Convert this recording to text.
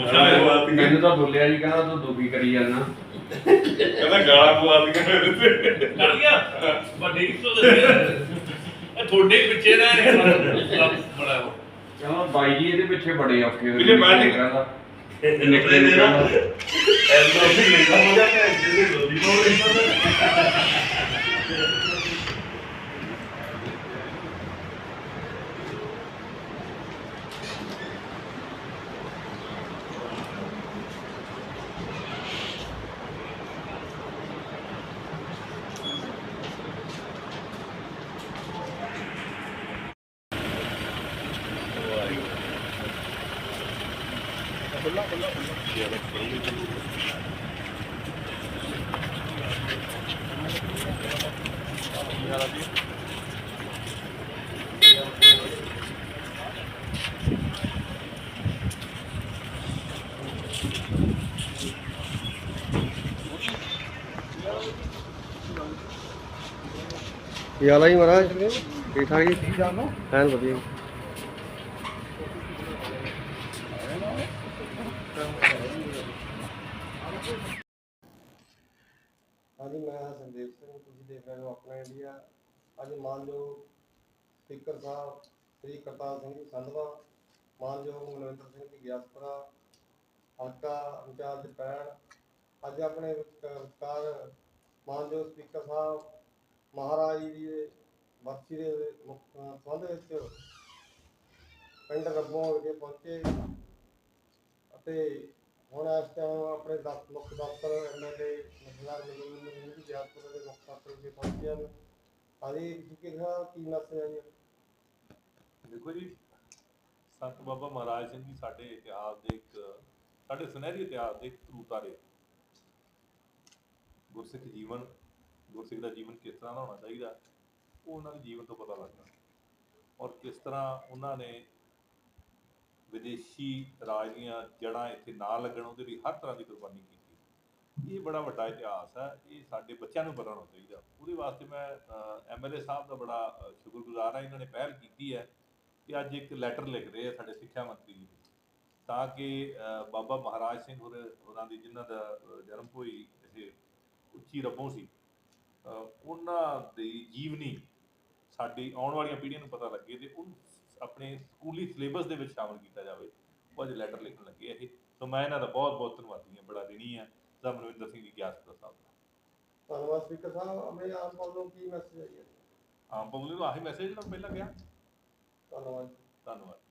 ਮੁਸ਼ਾ ਪਵਾਤੀ ਮੈਨੂੰ ਤਾਂ ਬੋਲਿਆ ਜੀ ਕਹਿੰਦਾ ਤੂੰ ਦੁਖੀ ਕਰੀ ਜਾਂਦਾ ਕਹਿੰਦਾ ਗਾਲਾਂ ਪਵਾਤੀਆਂ ਮੇਰੇ ਤੇ। ਗਿਆ ਵੱਡੀ ਤੋਂ ਦੱਸਿਆ। ਇਹ ਤੁਹਾਡੇ ਪਿੱਛੇ ਦਾ ਇਹ ਬੜਾ ਉਹ। ਕਹਿੰਦਾ ਬਾਈ ਜੀ ਇਹਦੇ ਪਿੱਛੇ ਬੜੇ ਔਖੇ ਹੋਏ ਇਹਦੇ ਬਾਅਦ ਹੀ- ਕਹਿੰਦਾ ਨਿਕਲੇ ਦੇ ਨਾ ਐਲੋ ਵੀ ਲੈਣਾ ਹੋ ਜਾਂਦਾ ਹੈ ਜੀ ਮਹਾਰਾਜ? ਠੀਕ ਠਾਕ ਜੀ? ਐਨ ਵਧੀਆ। ਜੀ। ਹਾਂਜੀ, ਮੈਂ ਸੰਦੀਪ ਸਿੰਘ, ਤੁਸੀਂ ਦੇਖ ਰਹੇ ਹੋ ਆਪਣਾ ਇੰਡੀਆ। ਅੱਜ ਮਾਨਯੋਗ ਸਪੀਕਰ ਸਾਹਿਬ ਸ੍ਰੀ ਕਰਤਾਰ ਸਿੰਘ ਸੰਧਵਾ ਮਾਨਯੋਗ ਮਨਵਿੰਦਰ ਸਿੰਘ ਗਿਆਸਪੁਰਾ ਹਲਕਾ ਇੰਚਾਰਜ ਪੈਣ, ਅੱਜ ਆਪਣੇ ਵਿਚਕਾਰ ਮਾਨਯੋਗ ਸਪੀਕਰ ਸਾਹਿਬ ਮਹਾਰਾਜ ਜੀ ਦੇ ਬਰਸੀ ਦੇ ਸੰਬੰਧ ਵਿੱਚ ਪਿੰਡ ਰੱਬੋਂ ਵਿਖੇ ਪਹੁੰਚੇ ਅਤੇ ਹੁਣ ਇਸ ਟਾਈਮ ਆਪਣੇ ਦਫ਼ ਮੁੱਖ ਦਫ਼ਤਰ ਐਮਐਲਏ ਮਸਲਾ ਮੈਨੂੰ ਜੀ ਗਿਆਸਪੁਰ ਦੇ ਮੁੱਖ ਦਫ਼ਤਰ ਵਿਖੇ ਪਹੁੰਚੇ ਕੀ ਮੈਸੇਜ ਹੈ ਜੀ? ਦੇਖੋ ਜੀ, ਸੰਤ ਬਾਬਾ ਮਹਾਰਾਜ ਸਿੰਘ ਜੀ ਸਾਡੇ ਇਤਿਹਾਸ ਦੇ ਇੱਕ, ਸਾਡੇ ਸੁਨਹਿਰੀ ਇਤਿਹਾਸ ਦੇ ਇੱਕ ਤਰੂਤਾਰੇ ਗੁਰਸਿੱਖ ਜੀਵਨ, ਗੁਰਸਿੱਖ ਦਾ ਜੀਵਨ ਕਿਸ ਤਰ੍ਹਾਂ ਦਾ ਹੋਣਾ ਚਾਹੀਦਾ, ਉਹ ਉਹਨਾਂ ਦੇ ਜੀਵਨ ਤੋਂ ਪਤਾ ਲੱਗਦਾ ਔਰ ਕਿਸ ਤਰ੍ਹਾਂ ਉਹਨਾਂ ਨੇ ਵਿਦੇਸ਼ੀ ਰਾਜ ਦੀਆਂ ਜੜ੍ਹਾਂ ਇੱਥੇ ਨਾ ਲੱਗਣ, ਉਹਦੇ ਲਈ ਹਰ ਤਰ੍ਹਾਂ ਦੀ ਕੁਰਬਾਨੀ ਕੀਤੀ। ਇਹ ਬੜਾ ਵੱਡਾ ਇਤਿਹਾਸ ਹੈ, ਇਹ ਸਾਡੇ ਬੱਚਿਆਂ ਨੂੰ ਪਤਾ ਹੋਣਾ ਚਾਹੀਦਾ। ਉਹਦੇ ਵਾਸਤੇ ਮੈਂ ਐਮਐਲਏ ਸਾਹਿਬ ਦਾ ਬੜਾ ਸ਼ੁਕਰਗੁਜ਼ਾਰ ਹਾਂ, ਇਹਨਾਂ ਨੇ ਪਹਿਲ ਕੀਤੀ ਹੈ ਕਿ ਅੱਜ ਇੱਕ ਲੈਟਰ ਲਿਖ ਰਹੇ ਆ ਸਾਡੇ ਸਿੱਖਿਆ ਮੰਤਰੀ ਜੀ। ਤਾਂ ਕਿ ਬਾਬਾ ਮਹਾਰਾਜ ਸਿੰਘ ਹੋਰ, ਹੋਰਾਂ ਦੀ ਜਿਨ੍ਹਾਂ ਦਾ ਜਨਮ ਹੋਈ ਇਹ ਉੱਚੀ ਰੱਬੋਂ ਸੀ ਉਹਨਾਂ ਦੀ ਜੀਵਨੀ ਸਾਡੀ ਆਉਣ ਵਾਲੀਆਂ ਪੀੜ੍ਹੀਆਂ ਨੂੰ ਪਤਾ ਲੱਗੇ ਤੇ ਉਹਨੂੰ ਆਪਣੇ ਸਕੂਲੀ ਸਿਲੇਬਸ ਦੇ ਵਿੱਚ ਸ਼ਾਮਲ ਕੀਤਾ ਜਾਵੇ। ਉਹ ਅੱਜ ਲੈਟਰ ਲਿਖਣ ਲੱਗੇ ਇਹ। ਸੋ ਮੈਂ ਇਹਨਾਂ ਦਾ ਬਹੁਤ ਬਹੁਤ ਧੰਨਵਾਦੀ ਹਾਂ, ਬੜਾ ਰਿਣੀ ਹਾਂ। ਦਾ ਮਨਵਿੰਦਰ ਸਿੰਘ ਜੀ ਗਿਆਸਪੁਰ ਸਾਹਿਬ ਦਾ? ਧੰਨਵਾਦ ਸਪੀਕਰ ਸਾਹਿਬ ਆਪਣੇ ਆਪ ਵੱਲੋਂ ਕੀ ਮੈਸੇਜ ਹੈ? ਆਮ ਪਬਲਿਕ ਨੂੰ ਆਹੀ ਮੈਸੇਜ ਜਿਹੜਾ ਪਹਿਲਾਂ ਗਿਆ ਧੰਨਵਾਦ ਜੀ। ਧੰਨਵਾਦ।